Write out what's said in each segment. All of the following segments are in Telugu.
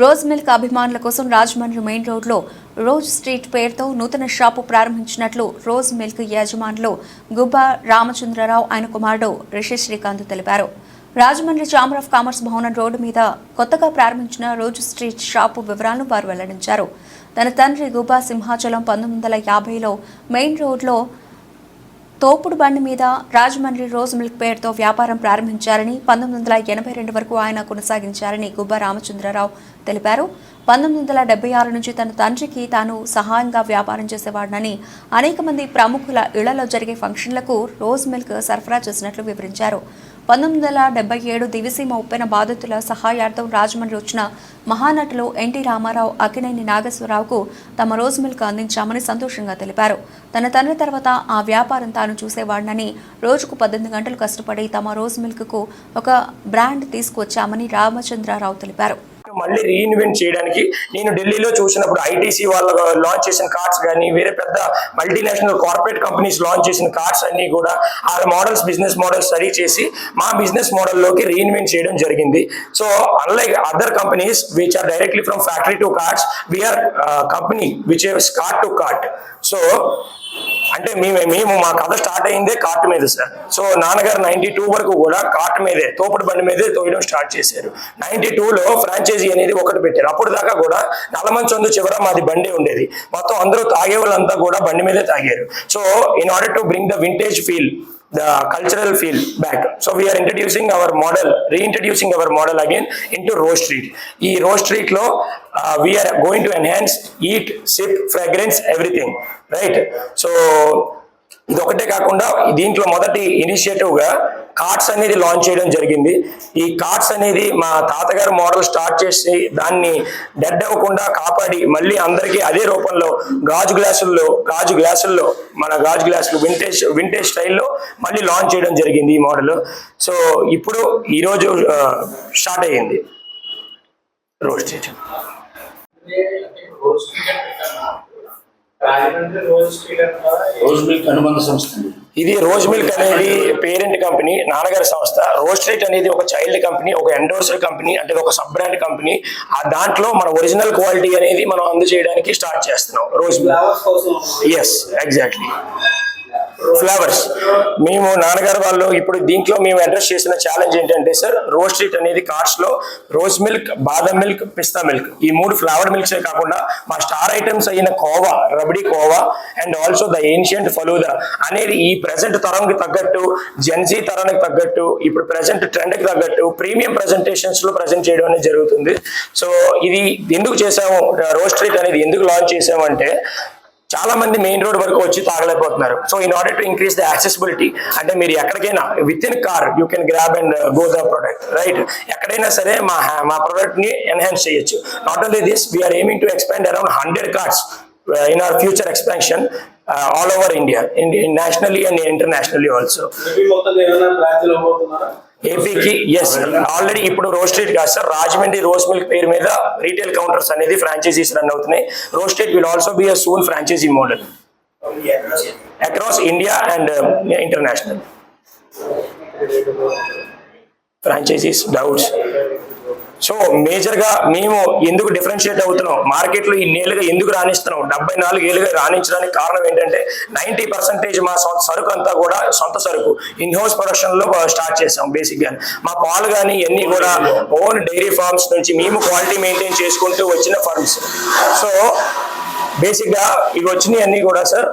రోజ్ మిల్క్ అభిమానుల కోసం రాజమండ్రి మెయిన్ రోడ్లో రోజ్ స్ట్రీట్ పేరుతో నూతన షాపు ప్రారంభించినట్లు రోజ్ మిల్క్ యజమానులు గుబ్బా రామచంద్రరావు ఆయన కుమారుడు రిషి శ్రీకాంత్ తెలిపారు. రాజమండ్రి ఛాంబర్ ఆఫ్ కామర్స్ భవనం రోడ్డు మీద కొత్తగా ప్రారంభించిన రోజ్ స్ట్రీట్ షాపు వివరాలను వారు వెల్లడించారు. తన తండ్రి గుబ్బా సింహాచలం పంతొమ్మిది వందల యాభైలో మెయిన్ రోడ్లో తోపుడు బండి మీద రాజమండ్రి రోజ్ మిల్క్ పేరుతో వ్యాపారం ప్రారంభించారని పంతొమ్మిది వందల ఎనభై రెండు వరకు ఆయన కొనసాగించారని గుబ్బ రామచంద్రరావు తెలిపారు. పంతొమ్మిది వందల డెబ్బై ఆరు నుంచి తన తండ్రికి తాను సహాయంగా వ్యాపారం చేసేవాడనని అనేక మంది ప్రముఖుల ఇళ్ళలో జరిగే ఫంక్షన్లకు రోజ్ మిల్క్ సరఫరా చేసినట్లు వివరించారు. పంతొమ్మిది వందల డెబ్బై ఏడు దివిసీమ ఉప్పెన బాధితుల సహాయార్థం రాజమండ్రి వచ్చిన మహానటులు ఎన్టీ రామారావు అక్కినేని నాగేశ్వరరావుకు తమ రోజ్ మిల్క్ అందించామని సంతోషంగా తెలిపారు. తన తండ్రి తర్వాత ఆ వ్యాపారం తాను చూసేవాడినని రోజుకు పద్దెనిమిది గంటలు కష్టపడి తమ రోజ్ మిల్క్కు ఒక బ్రాండ్ తీసుకువచ్చామని రామచంద్రారావు తెలిపారు. మళ్ళీ రీఇన్వెంట్ చేయడానికి నేను ఢిల్లీలో చూసినప్పుడు ఐటీసీ వాళ్ళు లాంచ్ చేసిన కార్డ్స్ కానీ వేరే పెద్ద మల్టీనేషనల్ కార్పొరేట్ కంపెనీస్ లాంచ్ చేసిన కార్డ్స్ అన్ని కూడా ఆ మోడల్స్ బిజినెస్ మోడల్స్ స్టడీ చేసి మా బిజినెస్ మోడల్లోకి రీఇన్వెంట్ చేయడం జరిగింది. So unlike other companies which are directly from factory to carts we are company which cart to cart so అంటే మేము మేము మా కథ స్టార్ట్ అయిందే కార్ట్ మీద సార్ సో నాన్నగారు నైన్టీ టూ వరకు కూడా కార్ట్ మీదే తోపుడు బండి మీదే తోయడం స్టార్ట్ చేశారు నైన్టీ టూలో ఫ్రాంచైజీ అనేది ఒకటి పెట్టారు అప్పుడు దాకా కూడా నల్లమంచొందు చివర మాది బండి ఉండేది మొత్తం అందరూ తాగే వాళ్ళంతా కూడా బండి మీదే తాగారు so in order to bring the vintage feel the cultural feel back. So we are introducing our model, reintroducing our model again into Rose Street. ఈ రోడ్ స్ట్రీట్లో లో uh, we are going to enhance eat, sip, fragrance, everything, right? So ఇది ఒకటే కాకుండా దీంట్లో మొదటి ఇనిషియేటివ్గా కార్డ్స్ అనేది లాంచ్ చేయడం జరిగింది. ఈ కార్డ్స్ అనేది మా తాతగారు మోడల్ స్టార్ట్ చేసి దాన్ని డెడ్ అవ్వకుండా కాపాడి మళ్ళీ అందరికీ అదే రూపంలో గాజు గ్లాసుల్లో గాజు గ్లాసుల్లో మన గాజు గ్లాసులు వింటేజ్ వింటేజ్ స్టైల్లో మళ్ళీ లాంచ్ చేయడం జరిగింది ఈ మోడల్ సో ఇప్పుడు ఈరోజు స్టార్ట్ uh, అయ్యింది. రోడ్ స్టేట్ రోజు స్ట్రీట్ అంటారా రోజ్ మిల్క్ అనుబంధ సంస్థ అండి. ఇది రోజ్ మిల్క్ అనేది పేరెంట్ కంపెనీ నాన్నగారి సంస్థ. రోజ్ స్ట్రీట్ అనేది ఒక చైల్డ్ కంపెనీ ఒక ఎండోర్సర్ కంపెనీ అంటే ఒక సబ్ బ్రాండ్ కంపెనీ. ఆ దాంట్లో మన ఒరిజినల్ క్వాలిటీ అనేది మనం అందజేయడానికి స్టార్ట్ చేస్తున్నాం. Rose milk. Yes exactly flavours మేము నాన్నగారు వాళ్ళు ఇప్పుడు దీంట్లో మేము అడ్రస్ చేసిన ఛాలెంజ్ ఏంటంటే సార్ రోజ్ స్ట్రీట్ అనేది కార్స్లో rose milk badam milk pista milk ఈ మూడు ఫ్లవర్ మిల్క్సే కాకుండా మా స్టార్ ఐటమ్స్ అయిన khoa rabri khoa and also the ancient falooda అనేది ఈ ప్రెసెంట్ తరంకి తగ్గట్టు జెన్సీ తరానికి తగ్గట్టు ఇప్పుడు ప్రెసెంట్ ట్రెండ్కి తగ్గట్టు ప్రీమియం ప్రజెంటేషన్స్లో ప్రజెంట్ చేయడం అనేది జరుగుతుంది. సో ఇది ఎందుకు చేసాము రోజ్ స్ట్రీట్ అనేది ఎందుకు లాంచ్ చేసామంటే చాలా మంది మెయిన్ రోడ్ వరకు వచ్చి తాగలేకపోతున్నారు. So in order to increase the accessibility అంటే మీరు ఎక్కడికైనా with in car you can grab and go the product right ఎక్కడైనా సరే మా మా ప్రొడక్ట్ని ఎన్హాన్స్ చేయొచ్చు. Not only this we are aiming to expand around hundred cars in our future expansion all over India nationally and internationally also ఏపీకి ఎస్ ఆల్రెడీ ఇప్పుడు రోస్టెడ్ కాదు సార్ రాజమండ్రి రోస్ మిల్క్ పేరు మీద రీటైల్ కౌంటర్స్ అనేది ఫ్రాంచైజీస్ రన్ అవుతున్నాయి. Roasted will also be a soon franchise model across India and international franchises doubts so మేజర్గా మేము ఎందుకు డిఫరెన్షియేట్ అవుతున్నాం? మార్కెట్లో ఇన్నేళ్ళుగా ఎందుకు రాణిస్తున్నాం? డెబ్బై నాలుగు ఏళ్ళుగా రాణించడానికి కారణం ఏంటంటే నైన్టీ పర్సెంటేజ్ మా సొంత సరుకు అంతా కూడా సొంత సరుకు. ఇన్ హౌస్ ప్రొడక్షన్లో స్టార్ట్ చేసాం బేసిక్గా మా పాలు కానీ ఇవన్నీ కూడా ఓన్ డైరీ ఫార్మ్స్ నుంచి మేము క్వాలిటీ మెయింటైన్ చేసుకుంటూ వచ్చిన ఫార్మ్స్ సో బేసిక్గా ఇవి వచ్చినాయి అన్ని కూడా సార్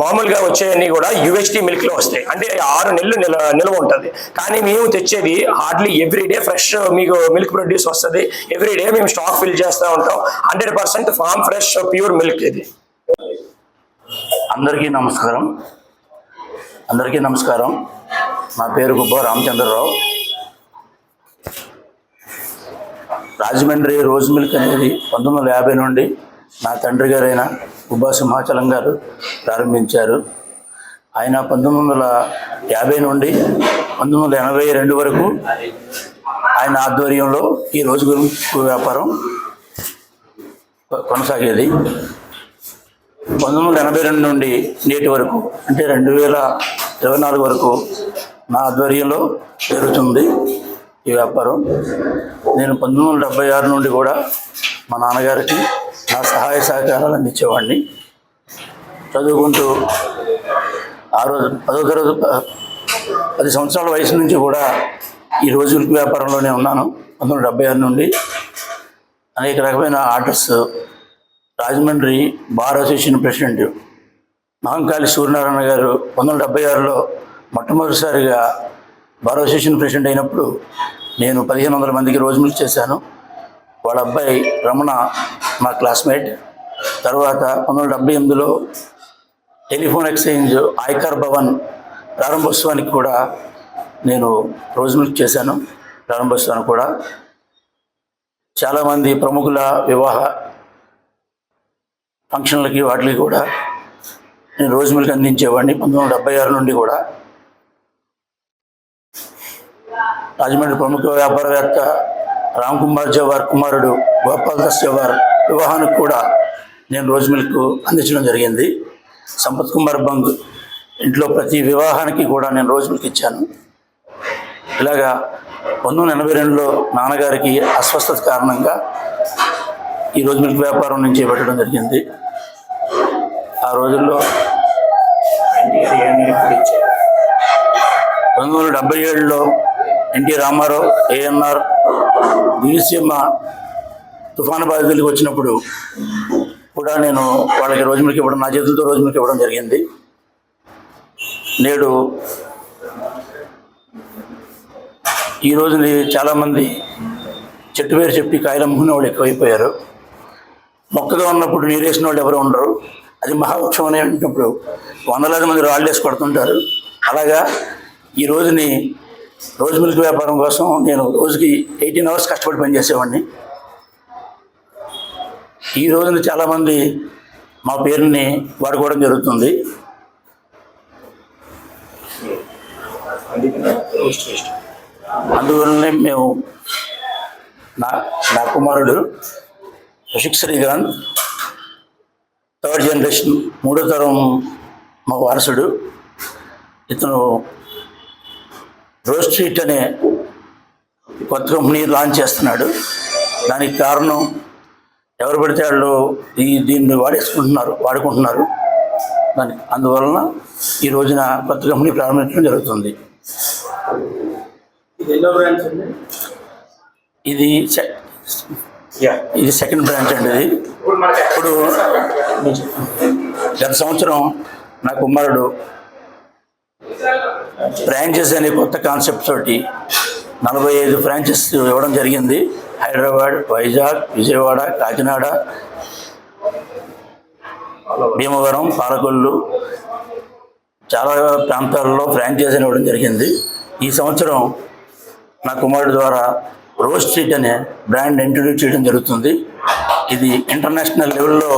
మామూలుగా వచ్చేవన్నీ కూడా యుహెచ్డి మిల్క్లో వస్తాయి. అంటే ఆరు నెలలు నిల నిల్వ ఉంటుంది. కానీ మేము తెచ్చేది హార్డ్లీ ఎవ్రీడే ఫ్రెష్ మీకు మిల్క్ ప్రొడ్యూస్ వస్తుంది. ఎవ్రీ డే మేము స్టాక్ ఫిల్ చేస్తూ ఉంటాం. Hundred percent farm fresh pure milk ఇది. అందరికీ నమస్కారం. అందరికీ నమస్కారం. నా పేరు గుబ్బ రామచంద్రరావు. రాజమండ్రి రోజ్ మిల్క్ అనేది పంతొమ్మిది వందల యాభై నుండి నా తండ్రి గారైన గుబ్బా సింహాచలం గారు ప్రారంభించారు. ఆయన పంతొమ్మిది వందల యాభై నుండి పంతొమ్మిది వందల ఎనభై రెండు వరకు ఆయన ఆధ్వర్యంలో ఈ రోజు గురించి వ్యాపారం కొ- కొనసాగేది. పంతొమ్మిది వందల ఎనభై రెండు నుండి నేటి వరకు అంటే రెండు వేల ఇరవై నాలుగు వరకు నా ఆధ్వర్యంలో జరుగుతుంది ఈ వ్యాపారం. నేను పంతొమ్మిది వందల డెబ్బై ఆరు నుండి కూడా మా నాన్నగారికి నా సహాయ సహకారాలు అందించేవాడిని చదువుకుంటూ ఆ రోజు పదో తరగతి పది సంవత్సరాల వయసు నుంచి కూడా ఈ రోజు వ్యాపారంలోనే ఉన్నాను. పంతొమ్మిది వందల డెబ్బై ఆరు నుండి అనేక రకమైన orders Rajahmundry bar association president Mahankali Suryanarayana garu పంతొమ్మిది వందల డెబ్బై ఆరులో మొట్టమొదటిసారిగా బార్ అసోసియేషన్ ప్రెసిడెంట్ అయినప్పుడు నేను పదిహేను వందల మందికి రోజు మిల్క్ చేశాను. వాళ్ళ అబ్బాయి రమణ మా క్లాస్మేట్ తర్వాత పంతొమ్మిది వందల డెబ్బై ఎనిమిదిలో టెలిఫోన్ ఎక్స్చేంజ్ ఆయకర్ భవన్ ప్రారంభోత్సవానికి కూడా నేను రోజు మిల్క్ చేశాను ప్రారంభోత్సవానికి కూడా. చాలామంది ప్రముఖుల వివాహ ఫంక్షన్లకి వాటికి కూడా నేను రోజు మిల్క్ అందించేవాడిని పంతొమ్మిది వందల డెబ్బై ఆరు నుండి కూడా. రాజమండ్రి ప్రముఖ వ్యాపారవేత్త రామ్ కుమార్ జవహర్ కుమారుడు గోపాల్ దాస్ జవహర్ వివాహానికి కూడా నేను రోజు మిల్క్ అందించడం జరిగింది. సంపత్ కుమార్ బంగ్ ఇంట్లో ప్రతి వివాహానికి కూడా నేను రోజు మిల్క్ ఇచ్చాను. ఇలాగా పంతొమ్మిది వందల ఎనభై రెండులో నాన్నగారికి అస్వస్థత కారణంగా ఈ రోజు మిల్క్ వ్యాపారం నుంచి పెట్టడం జరిగింది. ఆ రోజుల్లో పంతొమ్మిది వందల డెబ్బై ఏడులో ఎన్టీ రామారావు ఏఎన్ఆర్ దివిసీమ తుఫాను బాధితులకు వచ్చినప్పుడు కూడా నేను వాళ్ళకి రోజు ఇవ్వడం నా చేతులతో రోజు మీకు ఇవ్వడం జరిగింది. నేడు ఈ రోజుని చాలామంది చెట్టు పేరు చెప్పి కాయలు అమ్ముకునే వాళ్ళు ఎక్కువైపోయారు. మొక్కగా ఉన్నప్పుడు నీరేసిన వాళ్ళు ఎవరు ఉండరు. అది మహావృక్షం అనేటప్పుడు వందలాది మంది రాళ్ళేసి కొడుతుంటారు. అలాగా ఈ రోజుని రోజు మిల్క్ వ్యాపారం కోసం నేను రోజుకి ఎయిటీన్ అవర్స్ కష్టపడి పనిచేసేవాడిని. ఈ రోజున చాలామంది మా పేరుని వాడుకోవడం జరుగుతుంది. అందువల్లనే మేము నా నా కుమారుడు రషిక్ శ్రీకాంత్ థర్డ్ జనరేషన్ మూడో తరం మా వారసుడు. ఇతను రోజ్ స్ట్రీట్ అనే కొత్త కంపెనీ లాంచ్ చేస్తున్నాడు. దానికి కారణం ఎవరు పడితే వాళ్ళు ఈ దీన్ని వాడేసుకుంటున్నారు వాడుకుంటున్నారు. దానికి అందువలన ఈ రోజున కొత్త కంపెనీ ప్రారంభించడం జరుగుతుంది. ఇది ఇది సెకండ్ బ్రాంచ్ అండి ఇది. ఇప్పుడు గత సంవత్సరం నా కుమారుడు ఫ్రాంచైజ్ అనే కొత్త కాన్సెప్ట్ తోటి నలభై ఐదు ఫ్రాంచైజ్ ఇవ్వడం జరిగింది. హైదరాబాద్ వైజాగ్ విజయవాడ కాకినాడ భీమవరం పాలకొల్లు చాలా ప్రాంతాల్లో ఫ్రాంచైజ్ ఇవ్వడం జరిగింది. ఈ సంవత్సరం నా కుమారుడు ద్వారా రోజ్ స్ట్రీట్ అనే బ్రాండ్ ఇంట్రడ్యూస్ చేయడం జరుగుతుంది. ఇది ఇంటర్నేషనల్ లెవెల్లో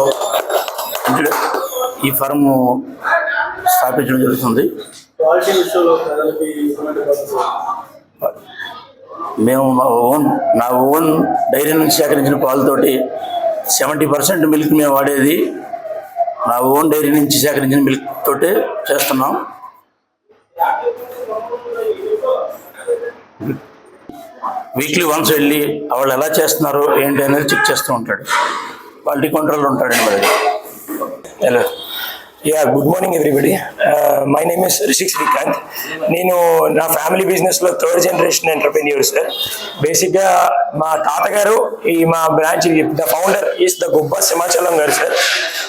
ఈ ఫర్ము స్థాపించడం జరుగుతుంది? మేము మా ఓన్ నా ఓన్ డైరీ నుంచి సేకరించిన పాలతోటి సెవెంటీ పర్సెంట్ మిల్క్ మేము వాడేది. నా ఓన్ డైరీ నుంచి సేకరించిన మిల్క్ తోటే చేస్తున్నాం. వీక్లీ వన్స్ వెళ్ళి వాళ్ళు ఎలా చేస్తున్నారు ఏంటి అనేది చెక్ చేస్తూ ఉంటాడు. క్వాలిటీ కంట్రోల్ ఉంటాడండి మరి. Hello ya good morning everybody my name is Rishik Srikanth నేను నా ఫ్యామిలీ బిజినెస్లో థర్డ్ జనరేషన్ ఎంటర్ప్రెన్యూర్ సార్ బేసిక్గా మా తాతగారు ఈ మా branch the founder is the Gubba Simhachalam garu sir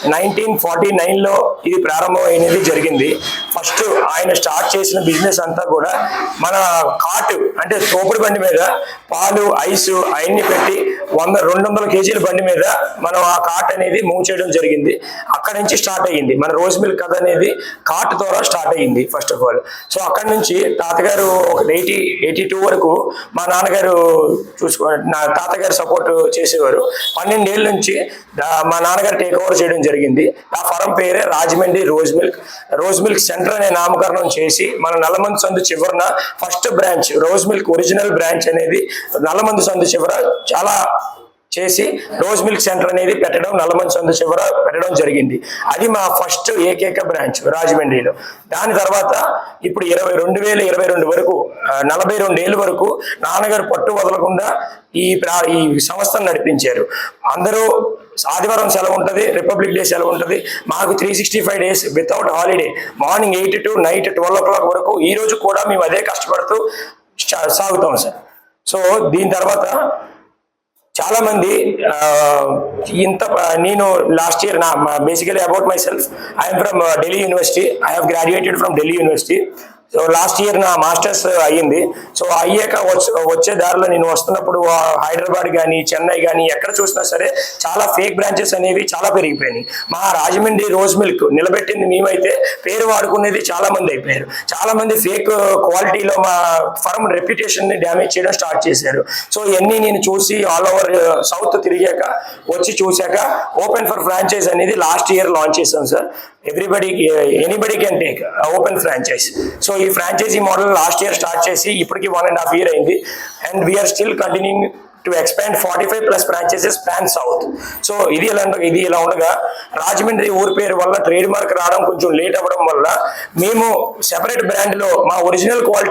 nineteen forty నైన్లో ఇది ప్రారంభమైనది జరిగింది. ఫస్ట్ ఆయన స్టార్ట్ చేసిన బిజినెస్ అంతా కూడా మన కాటు అంటే తోపుడు బండి మీద పాలు ఐస్ అవన్నీ పెట్టి వంద రెండు వందల కేజీల బండి మీద మనం ఆ కార్ట్ అనేది మూవ్ చేయడం జరిగింది. అక్కడ నుంచి స్టార్ట్ అయ్యింది. మన రోజ్ మిల్క్ కథ అనేది కార్ట్ ద్వారా స్టార్ట్ అయ్యింది ఫస్ట్ ఆఫ్ ఆల్ సో అక్కడ నుంచి తాతగారు ఒక ఎయిటీ ఎయిటీ టూ వరకు మా నాన్నగారు చూసుకో నా తాతగారు సపోర్ట్ చేసేవారు. పన్నెండేళ్ళ నుంచి మా నాన్నగారు టేక్ ఓవర్ చేయడం జరిగింది. ఆ ఫరం పేరే Rajahmundry rose milk. Rose milk centre అనే నామకరణం చేసి మన నల్లమంది సందు చివరన first branch rose milk original branch అనేది నల్లమంది సందు చివర చాలా చేసి రోజ్ మిల్క్ సెంటర్ అనేది పెట్టడం నల్లమంచి సందు చివర పెట్టడం జరిగింది. అది మా ఫస్ట్ ఏకైక బ్రాంచ్ రాజమండ్రిలో. దాని తర్వాత ఇప్పుడు ఇరవై రెండు వేల ఇరవై రెండు వరకు నలభై రెండు ఏళ్ళ వరకు నాన్నగారు పట్టు వదలకుండా ఈ ప్రా- ఈ సంస్థను నడిపించారు. అందరూ ఆదివారం సెలవు ఉంటుంది రిపబ్లిక్ డే సెలవు ఉంటుంది. మాకు three sixty five days without holiday. Morning eight to night twelve o'clock వరకు ఈ రోజు కూడా మేము అదే కష్టపడుతూ సాగుతాం సార్. సో దీని తర్వాత చాలా మంది ఆ, ఇంత నేను లాస్ట్ ఇయర్ నా basically about myself I'm from Delhi university I have graduated from Delhi university so last year నా మాస్టర్స్ అయ్యింది. సో అయ్యాక వచ్చే దారిలో నేను వస్తున్నప్పుడు హైదరాబాద్ కానీ చెన్నై కానీ ఎక్కడ చూసినా సరే చాలా ఫేక్ బ్రాంచెస్ అనేవి చాలా పెరిగిపోయినాయి. మా రాజమండ్రి రోజ్ మిల్క్ నిలబెట్టింది మేమైతే పేరు వాడుకునేది చాలా మంది అయిపోయారు. చాలా మంది ఫేక్ క్వాలిటీలో మా ఫర్మ్ రెప్యుటేషన్ని డ్యామేజ్ చేయడం స్టార్ట్ చేశారు. సో ఇవన్నీ నేను చూసి ఆల్ ఓవర్ సౌత్ తిరిగాక వచ్చి చూశాక ఓపెన్ ఫర్ ఫ్రాంచైజ్ అనేది లాస్ట్ ఇయర్ లాంచ్ చేశాం sir everybody anybody can take open franchise so ఈ franchise model last year start చేసి ఇప్పటికి వన్ అండ్ హాఫ్ ఇయర్ అయింది. And we're still continuing to expand forty five plus branches plan south so ఇది ఎలా ఉండగా ఇది ఇలా ఉండగా రాజమండ్రి ఊరి పేరు వల్ల ట్రేడ్ మార్క్ రావడం కొంచెం లేట్ అవ్వడం వల్ల మేము సెపరేట్ బ్రాండ్లో మా ఒరిజినల్ క్వాలిటీ